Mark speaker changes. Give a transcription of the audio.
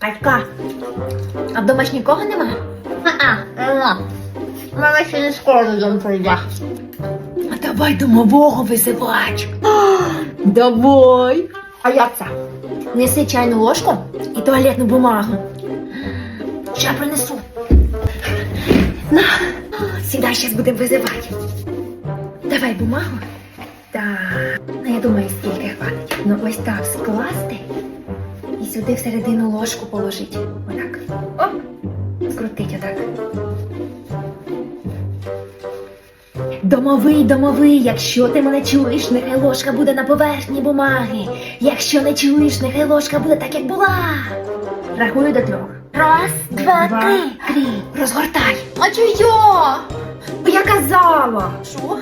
Speaker 1: Катька, а вдома ж нікого нема?
Speaker 2: А-а, Мама ще не скоро дом прийде.
Speaker 1: А давай домового визивач. Давай.
Speaker 2: А як це?
Speaker 1: Неси чайну ложку і туалетну бумагу. Ща принесу. На, сідай, зараз будемо визивати. Давай бумагу. Так, ну я думаю, скільки хватить. Ну ось так скласти сюди всередину ложку положити. Отак. Оп. Скрутить отак. Домовий, домовий, якщо ти мене чуєш, нехай ложка буде на поверхні бумаги. Якщо не чуєш, нехай ложка буде так, як була. Рахую до трьох. Раз, два,
Speaker 2: Два.
Speaker 1: три. Три. Розгортай.
Speaker 2: А я?
Speaker 1: Я казала.
Speaker 2: Що?